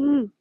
Mm.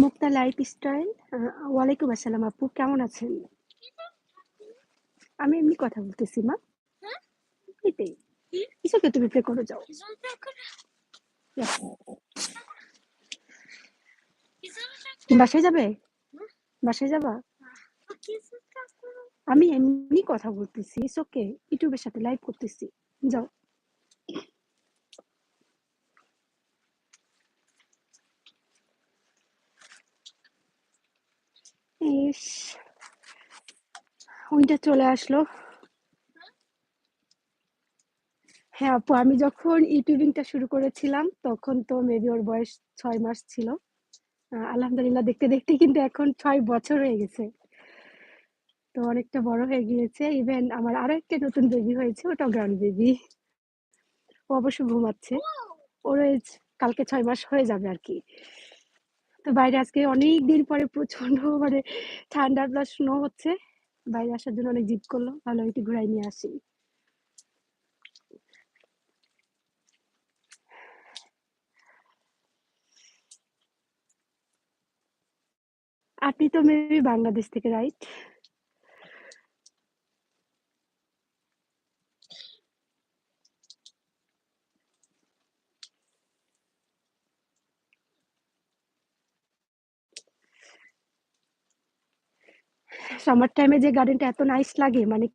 মুক্তা lifestyle আ ওয়ালাইকুম আসসালাম আপু। কেমন আছেন? আমি এমনি কথা বলতেছি, মা। এটাই। It's তুমি প্লে করে, যাও। বাসায় যাবে? বাসায় যাবা? আমি এমনি কথা বলতেছি। Okay. ইউটিউবের সাথে লাইভ করতেছি। যাও। ইস! উইন্টার চলে আসলো। হ্যাঁ আপু আমি যখন ইউটিউবিংটা শুরু করেছিলাম তখন তো মেবি ওর বয়স ৬ মাস ছিল। আলহামদুলিল্লাহ দেখতে, দেখতে কিন্তু এখন ৬ বছর হয়ে গেছে। তো অনেকটা বড় হয়ে গিয়েছে। ইভেন আমার আরও একটা নতুন বেবি হয়েছে ওটা গার্ল বেবি। ও অবশ্য ঘুমাচ্ছে। ওর কালকে ছয় মাস হয়ে যাবে আরকি। তো বাইরে আজকে অনেক দিন পরে প্রচণ্ড মানে ঠান্ডা প্লাস স্নো হচ্ছে। বাইরে আসার জন্য অনেক জিদ করল। ভালো একটু ঘুরাই নিয়ে আসি। আপনি তো মেবি বাংলাদেশ থেকে রাইট? সামার টাইমে যে গার্ডেনটা এত নাইস লাগে মানে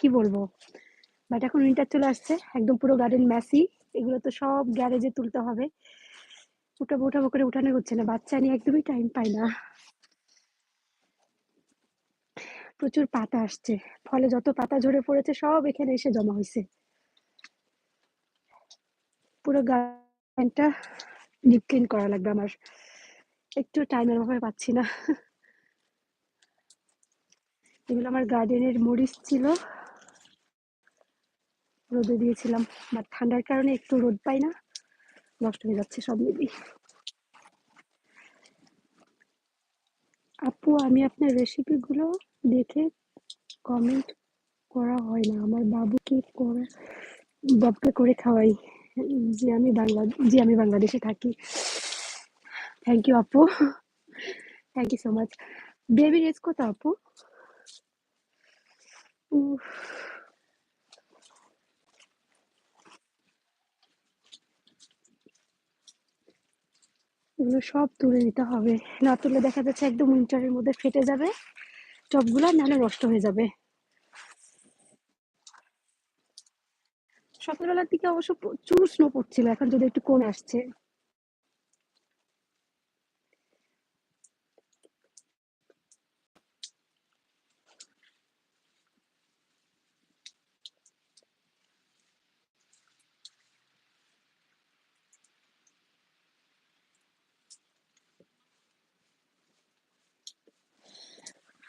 কি বলব? বাট এখন উইন্টার চলে আসছে। একদম পুরো গার্ডেন মেসি। এগুলো তো সব গ্যারেজে তুলতে হবে। উঠাবো, উঠাবো করে উঠানোই হচ্ছে না। বাচ্চা নিয়ে একদমই টাইম পাই না। প্রচুর পাতা আসছে। ফলে যত পাতা ঝরে পড়েছে সব এখানে এসে জমা হয়েছে পুরো গার্ডেনটা ডিপ ক্লিন করা লাগবে আমার। একটু টাইমের অভাবে পাচ্ছি না। এগুলো আমার গার্ডেনের মরিচ ছিল। রোদে দিয়েছিলাম। বাট ঠান্ডার কারণে একটু রোদ পাই না। নষ্ট হয়ে যাচ্ছে সব মেবি। আপু, আমি আপনার রেসিপিগুলো দেখে কমেন্ট করা হয় না। আমার বাবুকে করে বাবুকে করে খাওয়াই। যে আমি বাংলা, যে আমি বাংলাদেশে থাকি। থ্যাংক ইউ আপু। Thank you so much. বেবির এজ কত আপু? এগুলো সব তুলে নিতে হবে। না তুলে দেখা যাচ্ছে একদম উইন্টারের মধ্যে ফেটে যাবে। টবগুলা নাহলে নষ্ট হয়ে যাবে। সকালবেলার দিকে অবশ্য প্রচুর স্নো পড়ছিল। এখন যদি একটু কমে আসছে।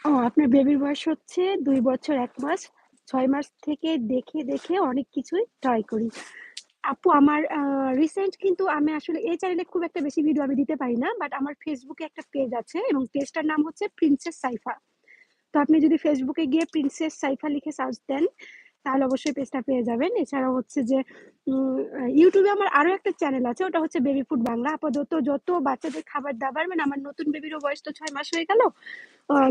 ও আপনার বেবির বয়স হচ্ছে দুই বছর এক মাস। ছয় মাস থেকে দেখে, দেখে অনেক কিছুই ট্রাই করি। আপু আমার রিসেন্ট কিন্তু আমি আসলে এই চ্যানেলে খুব একটা বেশি ভিডিও আমি দিতে পারি না। বাট আমার ফেসবুকে একটা পেজ আছে এবং পেজটার নাম হচ্ছে প্রিন্সেস সাইফা। তো আপনি যদি ফেসবুকে গিয়ে প্রিন্সেস সাইফা লিখে সার্চ দেন, তাহলে অবশ্যই পেজটা পেয়ে যাবেন। এছাড়াও হচ্ছে যে ইউটিউবে আমার আরও একটা চ্যানেল আছে ওটা হচ্ছে বেবি ফুড বাংলা আপাতত যত বাচ্চাদের খাবার দাবার মানে আমার নতুন বেবিরও বয়স তো ছয় মাস হয়ে গেল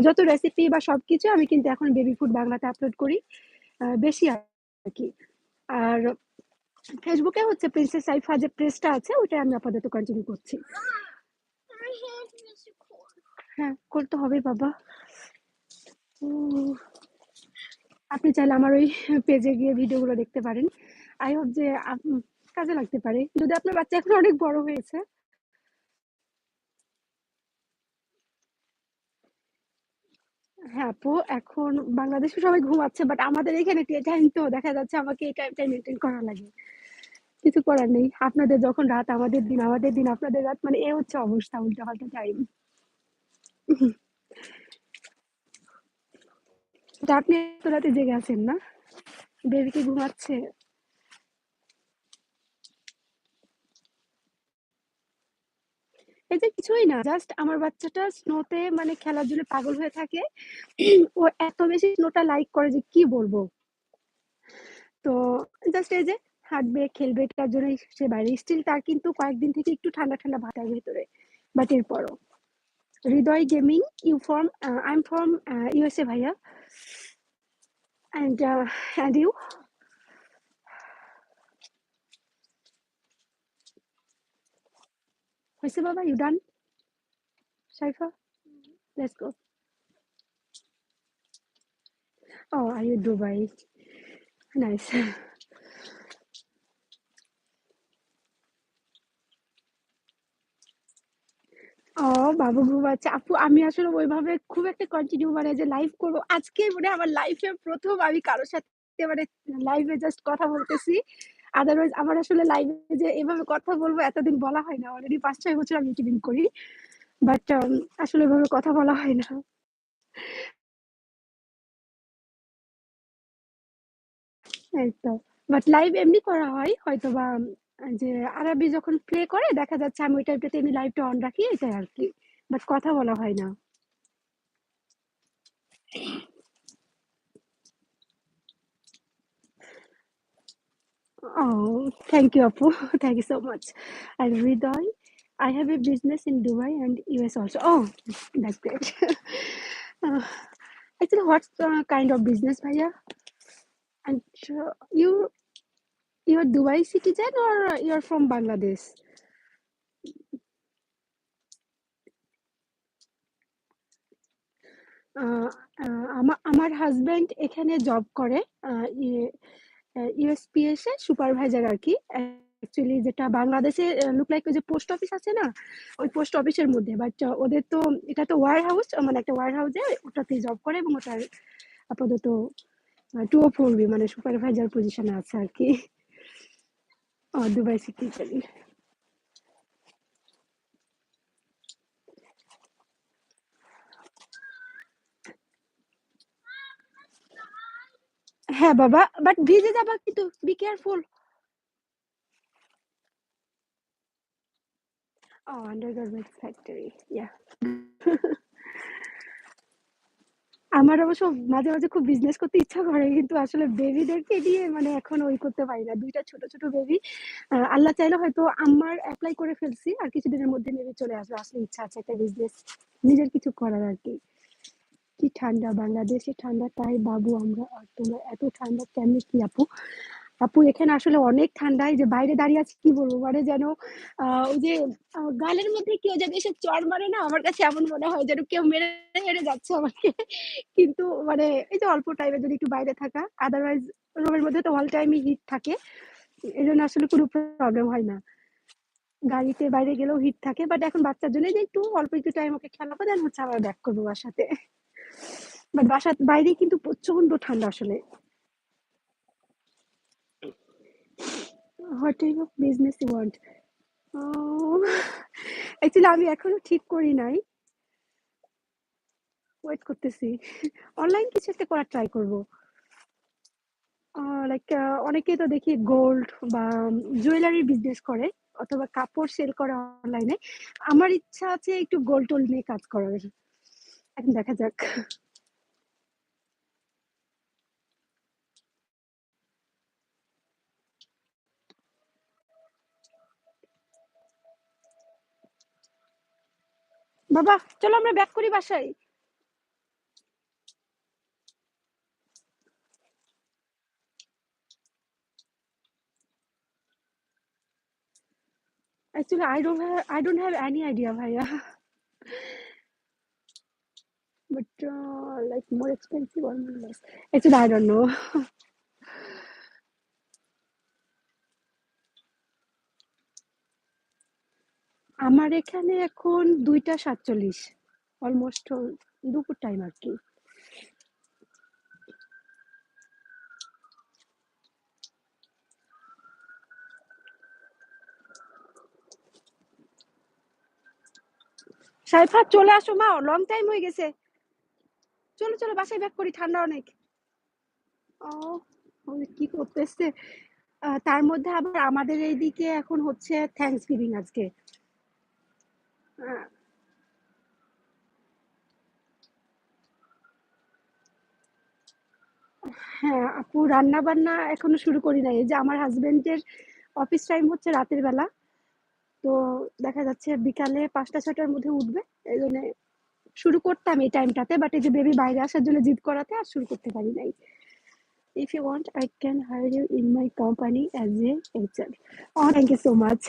যত রেসিপি বা সব কিছু আমি কিন্তু এখন বেবি ফুড বাংলাতে আপলোড করি বেশি আর কি। আর ফেসবুকে হচ্ছে প্রিন্সেস সাইফা যে পেজটা আছে ওটা আমি আপাতত কন্টিনিউ করছি। হ্যাঁ করতে হবে বাবা। আপনি চাইলে আমার ওই পেজে গিয়ে ভিডিওগুলো দেখতে পারেন। আই হোপ যে কাজে লাগতে পারে। যদি আপনার বাচ্চা এখন অনেক বড় হয়েছে। হ্যাঁ আপু, এখন বাংলাদেশে সবাই ঘুমাচ্ছে বাট আমাদের এখানে টাইম তো দেখা যাচ্ছে আমাকে এই টাইমটা মেনটেন করা লাগে। কিছু করার নেই। আপনাদের যখন রাত, আমাদের দিন আমাদের দিন, আপনাদের রাত মানে এ হচ্ছে অবস্থা উল্টো পাল্টা টাইম আপনি এত রাতে জেগে আছেন না? বেবি ঘুমাচ্ছে? এই যে কিছুই না জাস্ট আমার বাচ্চাটা স্নোতে মানে খেলার জন্য পাগল হয়ে থাকে। ও এত বেশি স্নোটা লাইক করে যে কি বলব? তো জাস্ট এই যে হাঁটবে, খেলবে, তার জন্য সে বাইরে। স্টিল তার কিন্তু কয়েকদিন থেকে একটু ঠান্ডা ঠান্ডা ভাটার ভেতরে। বাট এরপরও, Hridoy gaming you from I am from USA ভাইয়া। And uh, and you? Mr. Baba, you done? Shaifa? Let's go. Oh, are you Dubai? Nice. বাবু ঘুমাচ্ছে আপু আমি আসলে ওইভাবে খুব একটা কন্টিনিউ মানে যে লাইভ করব আজকে মানে আমার লাইফে প্রথম আমি কারোর সাথে মানে লাইভে জাস্ট কথা বলতেছি। আদারওয়াইজ আমার আসলে লাইভে যে এভাবে কথা বলব এতদিন বলা হয় না। অলরেডি পাঁচ ছয় বছর আমি ইউটিউবিং করি। বাট um, আসলে এভাবে কথা বলা হয় না। তো। বাট লাইভ এমনি করা হয় হয়তো বা যে আরবি যখন প্লে করে দেখা যাচ্ছে আমি ওই টাইপটাতে এমনি লাইভটা অন রাখি এটাই আর কি। বাট কথা বলা হয় না Oh, thank you, Apu. Thank you so much. And Ridoy, I have a business in Dubai and US also. Oh, that's great. uh, actually, what uh, kind of business, Bhaiya? And uh, you, you're Dubai citizen or you're from Bangladesh? আমার husband এখানে job করে USPS এ supervisor আর কি actually যেটা বাংলাদেশে look like যে post office আছে না? ওই পোস্ট অফিসের মধ্যে। বাট ওদের তো, এটা তো ওয়ার হাউস মানে একটা ওয়ার হাউসে ওটাতে জব করে এবং ওটার আপাতত টু ও ফোর মানে সুপারভাইজার পজিশনে আছে আর কি দুবাই সিটি হ্যাঁ বাবা বাট ভিজে যাবা কিন্তু বি কেয়ারফুল ও আন্ডারগার্মেন্টস ফ্যাক্টরি ইয়া আমার অবশ্য মাঝে মাঝে খুব বিজনেস করতে ইচ্ছা করে কিন্তু আসলে বেবিদেরকে দিয়ে মানে এখন ওই করতে পারি না। দুইটা ছোট ছোট বেবি আল্লাহ চাইলে হয়তো আমার অ্যাপ্লাই করে ফেলছি আর কিছুদিনের মধ্যে মেবি চলে আসবে আসলে ইচ্ছা আছে একটা বিজনেস নিজের কিছু করার আর কি। কি ঠান্ডা, বাংলাদেশে ঠান্ডা, তাই বাবু আমরা আর তোমরা এত ঠান্ডা কেমনি কি আপু? আপু, এখানে আসলে অনেক ঠান্ডায় যে বাইরে দাঁড়িয়ে আছে, কি বলব? মানে যেন ওই যে গালের মধ্যে কেউ যেন এসে চর মারে না, আমার কাছে এমন মনে হয় যেন কেউ মেরে মেরে যাচ্ছে আমাকে। কিন্তু মানে এই যে অল্প টাইমে যদি একটু বাইরে থাকা আদারওয়াইজ রুমের মধ্যে তো অল টাইমই হিট থাকে। এই জন্য আসলে কোনো প্রবলেম হয় না। গাড়িতে বাইরে গেলেও হিট থাকে বাট এখন বাচ্চার জন্য যে একটু অল্প একটু টাইম ওকে খেলাবো দেন হচ্ছে আবার ব্যাক করব বাসাতে। বাট বাসার বাইরে কিন্তু প্রচণ্ড ঠান্ডা আসলে। What type of business you want? Actually আমি এখনও ঠিক করি নাই। ওয়েট করতেছি। অনলাইন কিছু একটা করার ট্রাই করব। লাইক অনেকেই তো দেখি গোল্ড বা জুয়েলারি বিজনেস করে, অথবা কাপড় সেল করে অনলাইনে আমার ইচ্ছা আছে একটু গোল্ড টোল্ড নিয়ে কাজ করার। এখন দেখা যাক। বাবা, চলো আমরা ব্যাক করি বাসায়। Actually I don't I don't have any idea ভাইয়া। But like more expensive almost actually I don't know আমার এখানে এখন দুইটা সাতচল্লিশ অলমোস্ট দুপুর টাইম আর কি। সাইফা, চলে আসো মা লং টাইম হয়ে গেছে। চলো চলো, বাসায় ব্যাক করি, ঠান্ডা অনেক। ও কি করতেছে? তার মধ্যে আবার আমাদের এইদিকে এখন হচ্ছে থ্যাংকস গিভিং আজকে। হ্যাঁ। আপু রান্না বান্না এখনও শুরু করি নাই। যে আমার হাজবেন্ডের অফিস টাইম হচ্ছে রাতের বেলা। তো দেখা যাচ্ছে বিকালে পাঁচটা ছটার মধ্যে উঠবে। এই জন্য শুরু করতাম এই টাইমটাতে বাট এই যে বেবি বাইরে আসার জন্য জিদ করাতে আর শুরু করতে পারি নাই। If you want, i can hire you in my company as a hr. Oh thank you so much.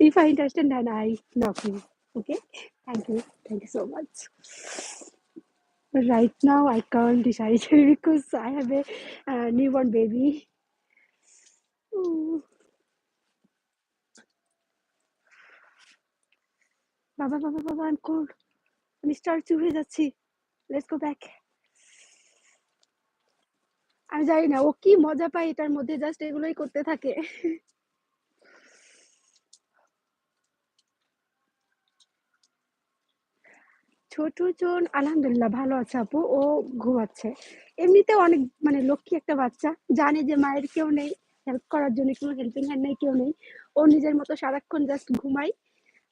If i interested then i knock you okay thank you thank you so much but right now i can't decide because i have a uh, newborn baby Ooh. বাবা বাবা বাবা i'm cold আমি star হয়ে যাচ্ছি let's go back আমি জানি না ও কি মজা পায় এটার মধ্যে জাস্ট এগুলোই করতে থাকে ছোট জন আলহামদুলিল্লাহ ভালো আছে আপু, ও ঘুমাচ্ছে। এমনিতে অনেক মানে লক্ষ্মী একটা বাচ্চা, জানে যে মায়ের কেউ নেই হেল্প করার জন্য কোনো হেল্পিং হ্যান্ড নেই, কেউ নেই। ও নিজের মতো সারাক্ষণ জাস্ট ঘুমাই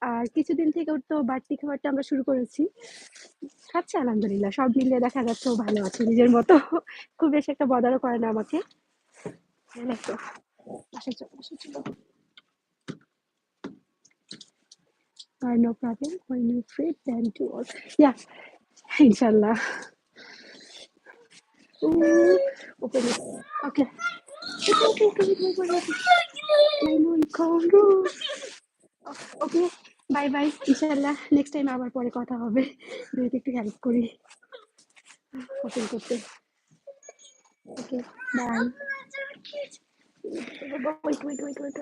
আর কিছুদিন থেকে ওর তো বাড়তি খাবারটা আমরা শুরু করেছি। খাচ্ছে আলহামদুলিল্লাহ, সব মিলিয়ে দেখা যাচ্ছে ও ভালো আছে নিজের মতো। খুব বেশি একটা বদারও করে না আমাকে। চলো বাসায় চলো Uh, no problem. When you free, then do all. Yeah, inshallah. Ooh, open it. Okay. Okay, okay, okay, wait, wait, wait, wait. I know you can't do. Okay, bye bye. ইনশাল্লাহ নেক্সট টাইম আবার পরে কথা হবে যদি একটু help করি open করতে okay bye wait wait wait wait